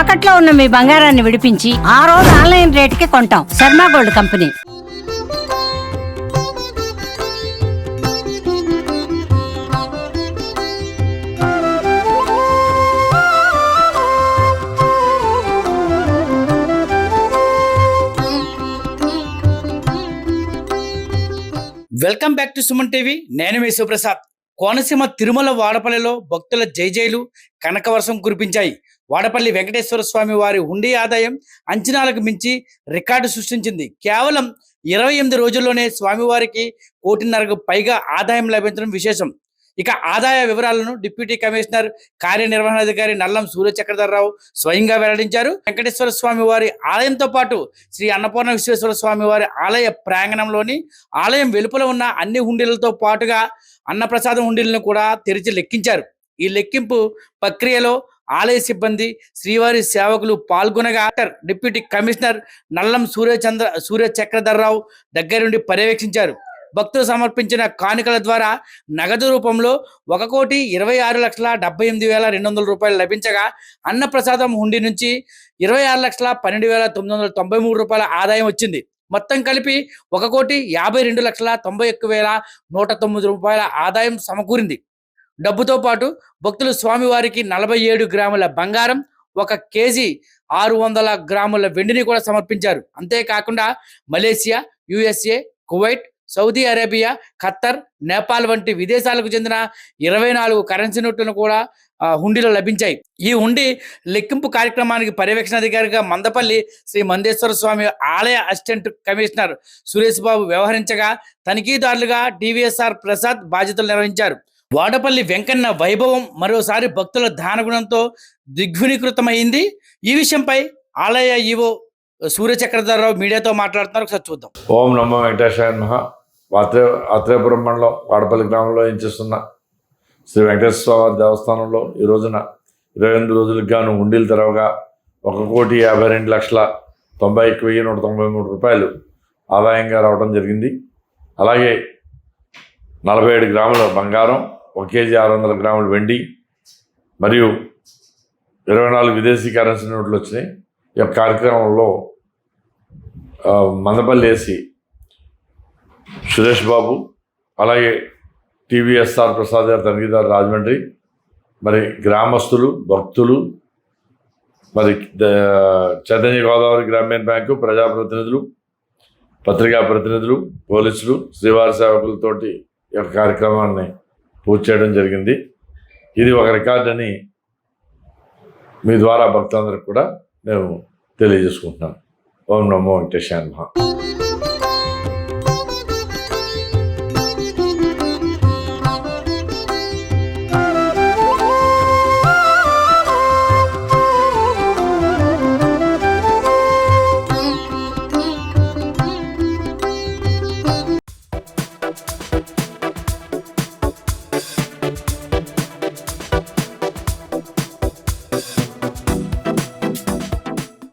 తాకట్లో ఉన్న మీ బంగారాన్ని విడిపించి ఆ రోజు ఆన్లైన్ రేటుకి కొంటాం. Sharma gold company. Welcome back to Suman TV. నేను మీ సుప్రసాద్ కోనసీమ తిరుమల వాడపల్లిలో భక్తుల జైజైలు కనకవర్షం కురిపించాయి. వాడపల్లి వెంకటేశ్వర స్వామి వారి హుండీ ఆదాయం అంచనాలకు మించి రికార్డు సృష్టించింది. కేవలం ఇరవై ఎనిమిది రోజుల్లోనే స్వామివారికి కోటిన్నరకు పైగా ఆదాయం లభించడం విశేషం. ఇక ఆదాయ వివరాలను డిప్యూటీ కమిషనర్ కార్యనిర్వహణాధికారి నల్లం సూర్య చక్రధరరావు స్వయంగా వెల్లడించారు. వెంకటేశ్వర స్వామి వారి ఆలయంతో పాటు శ్రీ అన్నపూర్ణ విశ్వేశ్వర స్వామి వారి ఆలయ ప్రాంగణంలోని ఆలయం వెలుపల ఉన్న అన్ని హుండీలతో పాటుగా అన్నప్రసాదం హుండీలను కూడా తెరిచి లెక్కించారు. ఈ లెక్కింపు ప్రక్రియలో ఆలయ సిబ్బంది శ్రీవారి సేవకులు పాల్గొనగా డిప్యూటీ కమిషనర్ నల్లం సూర్యచంద్ర సూర్య చక్రధర్రావు దగ్గరుండి పర్యవేక్షించారు. భక్తులు సమర్పించిన కానుకల ద్వారా నగదు రూపంలో ఒక కోటి ఇరవై ఆరు లక్షల డెబ్బై ఎనిమిది వేల రెండు వందల రూపాయలు లభించగా అన్నప్రసాదం హుండీ నుంచి ఇరవై ఆరు లక్షల పన్నెండు వేల తొమ్మిది వందల తొంభై మూడు రూపాయల ఆదాయం వచ్చింది. మొత్తం కలిపి ఒక కోటి యాభై రెండు లక్షల తొంభై ఒక్క వేల నూట తొమ్మిది రూపాయల ఆదాయం సమకూరింది. డబ్బుతో పాటు భక్తులు స్వామివారికి నలభై ఏడు గ్రాముల బంగారం ఒక కేజీ ఆరు వందల గ్రాముల వెండిని కూడా సమర్పించారు. అంతేకాకుండా Malaysia USA Kuwait Saudi Arabia Qatar Nepal వంటి విదేశాలకు చెందిన ఇరవై నాలుగు కరెన్సీ నోట్లను కూడా హుండీలో లభించాయి. ఈ హుండీ లెక్కింపు కార్యక్రమానికి పర్యవేక్షణాధికారిగా మందపల్లి శ్రీ మందేశ్వర స్వామి ఆలయ అసిస్టెంట్ కమిషనర్ సురేష్ బాబు వ్యవహరించగా తనిఖీదారులుగా డివిఎస్ఆర్ ప్రసాద్ బాధ్యతలు నిర్వహించారు. వాడపల్లి వెంకన్న వైభవం మరోసారి భక్తుల దానగుణంతో దిగ్వినీకృతమైంది. ఈ విషయంపై ఆలయ ఈవో సూర్యచక్రధరరావు మీడియాతో మాట్లాడుతున్నారు. ఒకసారి చూద్దాం. ఓం నమో వెంకటేశ్వర నమ. ఆత్రే అత్రేపురం మండలం వాడపల్లి గ్రామంలో ఏం చేస్తున్న శ్రీ వెంకటేశ్వర స్వామి దేవస్థానంలో ఈ రోజున ఇరవై ఎనిమిది రోజులకు గాను ఉండీలు తెరవగా ఒక కోటి యాభై రెండు లక్షల తొంభై ఎక్కువ వెయ్యి నూట తొంభై మూడు రూపాయలు ఆదాయంగా రావడం జరిగింది. అలాగే నలభై ఏడు గ్రాముల బంగారం ఒక కేజీ ఆరు వందల గ్రాముల వెండి మరియు ఇరవై నాలుగు విదేశీ కరెన్సీ నోట్లు వచ్చినాయి. ఈ యొక్క కార్యక్రమంలో ఆ, మందపల్లి వేసి సురేష్ బాబు అలాగే టీవీఎస్ఆర్ ప్రసాద్ గారు తనిఖీదారు రాజమండ్రి మరి గ్రామస్తులు భక్తులు మరి ద- చైతన్య గోదావరి గ్రామీణ బ్యాంకు ప్రజాప్రతినిధులు పత్రికా ప్రతినిధులు పోలీసులు శ్రీవారి సేవకులతోటి ఈ యొక్క కార్యక్రమాన్ని పూర్తి చేయడం జరిగింది. ఇది ఒక రికార్డ్ అని మీ ద్వారా భక్తులందరికీ కూడా నేను తెలియజేసుకుంటున్నాను. ఓం నమో వెంకటేశ్వర